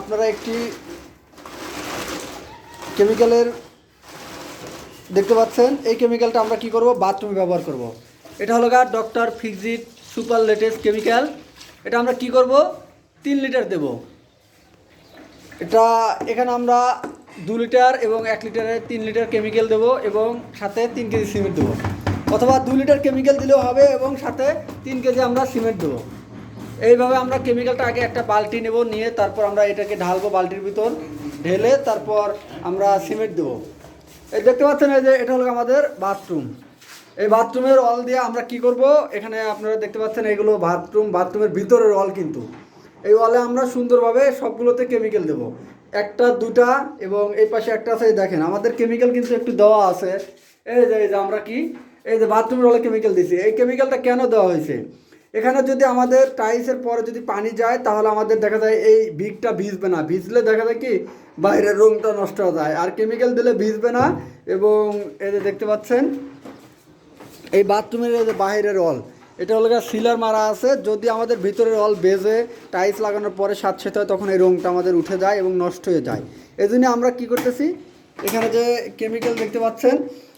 আপনারা একটি কেমিক্যালের দেখতে পাচ্ছেন। এই কেমিক্যালটা আমরা কি করব? বাথরুমে ব্যবহার করব। এটা হলো গা doctor Fixit super latest chemical. এটা আমরা কি করব? তিন লিটার দেব। এটা এখানে আমরা দু লিটার এবং এক লিটারে তিন লিটার কেমিক্যাল দেব এবং সাথে তিন কেজি সিমেন্ট দেবো। অথবা দু লিটার কেমিক্যাল দিলেও হবে এবং সাথে তিন কেজি আমরা সিমেন্ট দেবো। এইভাবে আমরা কেমিক্যালটা আগে একটা বালতি নেব, নিয়ে তারপর আমরা এটাকে ঢালবো বালতির ভিতর, ঢেলে তারপর আমরা সিমেন্ট দেবো। এই দেখতে পাচ্ছেন এই যে এটা হলো আমাদের বাথরুম এই বাথরুমের অল দিয়ে আমরা কি করব? এখানে আপনারা দেখতে পাচ্ছেন এগুলো বাথরুম বাথরুমের ভিতরের অল কিন্তু। এই অলে আমরা সুন্দরভাবে সবগুলোতে কেমিক্যাল দেবো। একটা, দুটা এবং এই পাশে একটা আছে দেখেন, আমাদের কেমিক্যাল কিন্তু একটু দেওয়া আছে। এই যে এই যে আমরা কি? এই যে বাথরুমের অলে কেমিক্যাল দিছি। এই কেমিক্যালটা কেন দেওয়া হয়েছে? এখানে যদি আমাদের টাইলসের পরে যদি পানি যায়, তাহলে আমাদের দেখা যায় এই ভিগটা ভিজবে না। ভিজলে দেখা যায় কি, বাইরের রংটা নষ্ট হয়ে যায়। আর কেমিক্যাল দিলে ভিজবে না এবং এই যে দেখতে পাচ্ছেন, এই বাথরুমের এই যে বাইরের অল এটা হলো সিলার মারা আছে। যদি আমাদের ভিতরের অল বেজে টাইলস লাগানোর পরে স্যাঁতসেঁতে হয়, তখন এই রংটা আমাদের উঠে যায় এবং নষ্ট হয়ে যায়। এই আমরা কি করতেছি, এখানে যে কেমিক্যাল দেখতে পাচ্ছেন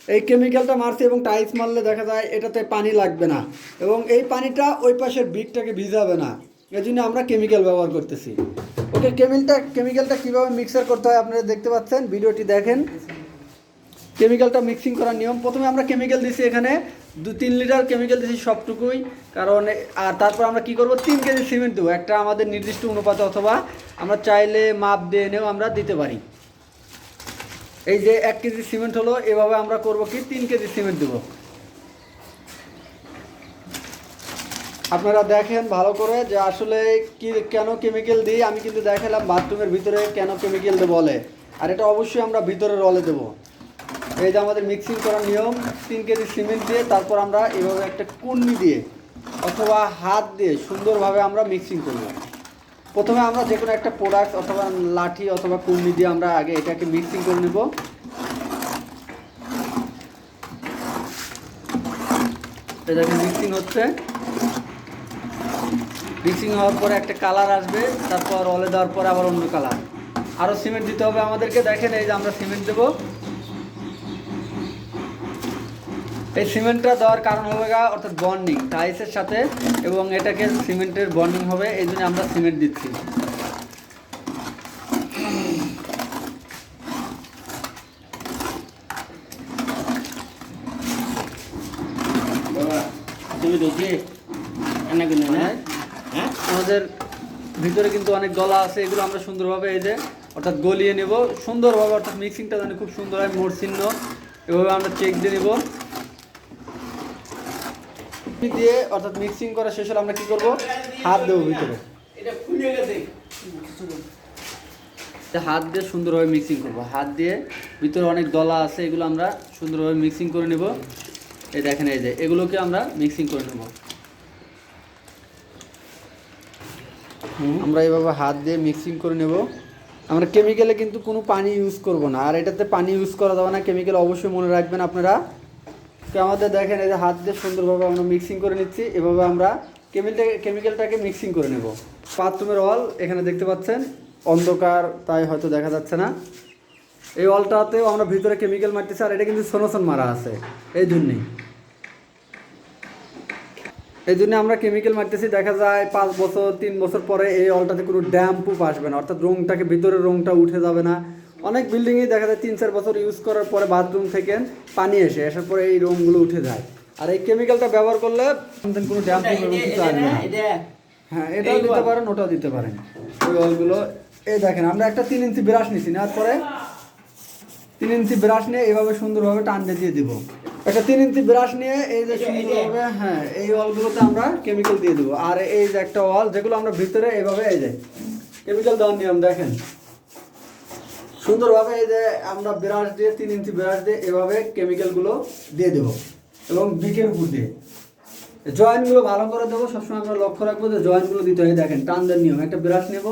এই কেমিক্যালটা মারছি এবং টাইলস মারলে দেখা যায় এটাতে পানি লাগবে না। এবং এই পানিটা ওই পাশের বিকটাকে ভিজাবে না। এই জন্য আমরা কেমিক্যাল ব্যবহার করতেছি। ওকে কেমিক্যালটা কেমিক্যালটা কীভাবে মিক্সার করতে হয় আপনারা দেখতে পাচ্ছেন, ভিডিওটি দেখেন। কেমিক্যালটা মিক্সিং করার নিয়ম, প্রথমে আমরা কেমিক্যাল দিছি এখানে। দু, তিন লিটার কেমিক্যাল দিছি সবটুকুই, কারণ, আর তারপর আমরা কি করব? তিন কেজি সিমেন্ট দেবো। একটা আমাদের নির্দিষ্ট অনুপাতে অথবা আমরা চাইলে মাপ দিয়ে এনেও আমরা দিতে পারি। এই যে এক কেজি সিমেন্ট হলো, এভাবে আমরা করব কি? তিন কেজি সিমেন্ট দেবো। আপনারা দেখেন ভালো করে যে আসলে কি, কেন কেমিক্যাল দিই? আমি কিন্তু দেখালাম বাথরুমের ভিতরে কেন কেমিক্যাল দেবো বলে আর এটা অবশ্যই আমরা ভিতরে রলে দেবো। এই যে আমাদের মিক্সিং করার নিয়ম, তিন কেজি সিমেন্ট দিয়ে তারপর আমরা এভাবে একটা কুন্নি দিয়ে অথবা হাত দিয়ে সুন্দরভাবে আমরা মিক্সিং করব। প্রথমে আমরা যে কোনো একটা প্রোডাক্ট অথবা লাঠি অথবা কুন্নি দিয়ে আমরা আগে এটাকে মিক্সিং করে নেব। এটাকে মিক্সিং হচ্ছে। মিক্সিং হওয়ার পরে একটা কালার আসবে, তারপর অলে দেওয়ার পরে আবার অন্য কালার আরও সিমেন্ট দিতে হবে আমাদেরকে। দেখেন এই যে আমরা সিমেন্ট দেবো। এই সিমেন্টটা দেওয়ার কারণ হবে গা অর্থাৎ বন্ডিং টাইলসের সাথে এবং এটাকে সিমেন্টের বন্ডিং হবে এই জন্য আমরা সিমেন্ট দিচ্ছি। কিনে হ্যাঁ। আমাদের ভিতরে কিন্তু অনেক গলা আছে এগুলো আমরা সুন্দরভাবে এই যে অর্থাৎ গলিয়ে নেব। সুন্দরভাবে অর্থাৎ মিক্সিংটা যেন খুব সুন্দর হয় মোড় চিহ্ন এভাবে আমরা চেক দিয়ে নেব। দিয়ে অর্থাৎ মিক্সিং করা শেষ হলে আমরা কি করব? হাত দেবো ভিতরে। এটা খুলে গেছে। হাত দিয়ে সুন্দরভাবে মিক্সিং করব। হাত দিয়ে ভিতরে অনেক দলা আছে এগুলো আমরা সুন্দরভাবে মিক্সিং করে নেব। এই দেখেন এই যে এগুলোকে আমরা মিক্সিং করে নেব। আমরা এইভাবে হাত দিয়ে মিক্সিং করে নেব। আমরা কেমিক্যালে কিন্তু কোনো পানি ইউজ করব না। আর এটাতে পানি ইউজ করা যাবে না। কেমিক্যাল অবশ্যই মনে রাখবেন আপনারা। তো আমাদের দেখেন এই যে হাত দিয়ে সুন্দরভাবে আমরা মিক্সিং করে নিচ্ছি। এভাবে আমরা কেমিক্যালটাকে কেমিক্যালটাকে মিক্সিং করে নেব। বাথরুমের অল এখানে দেখতে পাচ্ছেন, অন্ধকার, তাই হয়তো দেখা যাচ্ছে না। এই অলটাতেও আমরা ভিতরে কেমিক্যাল মারতেছি, আর এটা কিন্তু সোনোসন মারা আছে। এই জন্যেই। এই জন্য আমরা কেমিক্যাল মারতেছি, দেখা যায় পাঁচ বছর, তিন বছর পরে এই অলটাতে কোনো ড্যাম্পুপ আসবে না। অর্থাৎ রংটাকে ভিতরে রংটা উঠে যাবে না। অনেক বিল্ডিংয়েই দেখা যায় তিন চার বছর ইউজ করার পরে বাথরুম থেকে পানি এসে আসার পরে এই রংগুলো উঠে যায়। আর এই কেমিক্যালটা ব্যবহার করলে কোনো ড্যাম্পুপ এবং কিছু আসবে না। এটা হ্যাঁ এটাও দিতে পারেন ওটাও দিতে পারেন। ওই অলগুলো এই দেখেন আমরা একটা তিন ইঞ্চি ব্রাশ নিছি নেওয়ার পরে তিন ইঞ্চি ব্রাশ নিয়ে এইভাবে সুন্দরভাবে টান দিয়ে দিব। একটা তিন ইঞ্চি ব্রাশ নিয়ে এই যে সুন্দরভাবে হ্যাঁ এই অলগুলোতে আমরা কেমিক্যাল দিয়ে দেবো। আর এই যে একটা অল যেগুলো আমরা ভিতরে এইভাবে এই যে কেমিক্যাল দেওয়ার নিয়ম দেখেন। সুন্দরভাবে এই যে আমরা ব্রাশ দিয়ে, তিন ইঞ্চি ব্রাশ দিয়ে এভাবে কেমিক্যালগুলো দিয়ে দেবো এবং বিকের উপর দিয়ে। জয়েন্টগুলো ভালো করে দেবো, সবসময় আমরা লক্ষ্য রাখব যে জয়েন্টগুলো দিতে হয়। দেখেন টান দেওয়ার নিয়ম, একটা ব্রাশ নেব,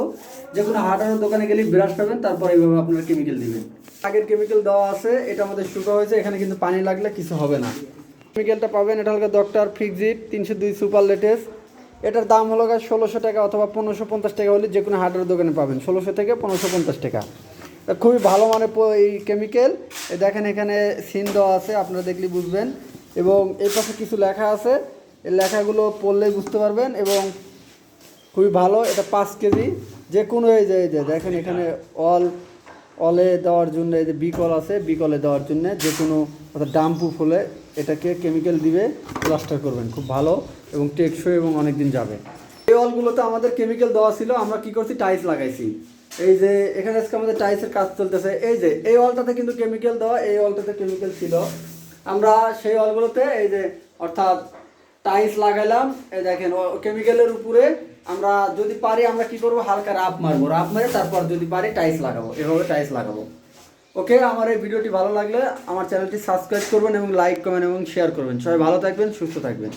যে কোনো হার্ডওয়ার দোকানে গেলে ব্রাশ পাবেন, তারপর এইভাবে আপনারা কেমিক্যাল দিবেন। আগের কেমিক্যাল দেওয়া আছে, এটা আমাদের শুকা হয়েছে, এখানে কিন্তু পানি লাগলে কিছু হবে না। কেমিক্যালটা পাবেন, এটা হলো ডক্টর ফিক্সিট তিনশো দুই সুপার লেটেস্ট এটার দাম হলো ষোলোশো টাকা অথবা পনেরোশো পঞ্চাশ টাকা হলে যে কোনো হাটের দোকানে পাবেন, ষোলোশো থেকে পনেরোশো পঞ্চাশ টাকা। খুবই ভালো মানে এই কেমিক্যাল দেখেন এখানে সিন দেওয়া আছে, আপনারা দেখলে বুঝবেন। এবং এই পাশে কিছু লেখা আছে। এই লেখাগুলো পড়লেই বুঝতে পারবেন এবং খুবই ভালো। এটা পাঁচ কেজি। যে কোনো এই যে এই যে, দেখেন এখানে অল, অলে দেওয়ার জন্য এই যে বিকল আছে, বিকলে দেওয়ার জন্য যে কোনো অর্থাৎ ডাম্পুফ হলে এটাকে কেমিক্যাল দিবে প্লাস্টার করবেন, খুব ভালো এবং টেকসই এবং অনেক দিন যাবে। এই অলগুলোতে আমাদের কেমিক্যাল দেওয়া ছিল, আমরা কি করছি? টাইলস লাগাইছি। এই যে এখানে আজকে আমাদের টাইলসের কাজ চলতেছে। এই যে, এই অলটাতে কিন্তু কেমিক্যাল দেওয়া, এই অলটাতে কেমিক্যাল ছিল। আমরা সেই অলগুলোতে এই যে, অর্থাৎ টাইলস লাগাইলাম। এই দেখেন কেমিক্যালের উপরে আমরা যদি পারি, আমরা কি করব? হালকা রাপ মারবো। রাপ মেরে তারপর যদি পারি টাইলস লাগাবো। এভাবে টাইলস লাগাবো। ওকে, আমার এই ভিডিওটি ভালো লাগলে আমার চ্যানেলটি সাবস্ক্রাইব করবেন এবং লাইক করবেন এবং শেয়ার করবেন। সবাই ভালো থাকবেন, সুস্থ থাকবেন।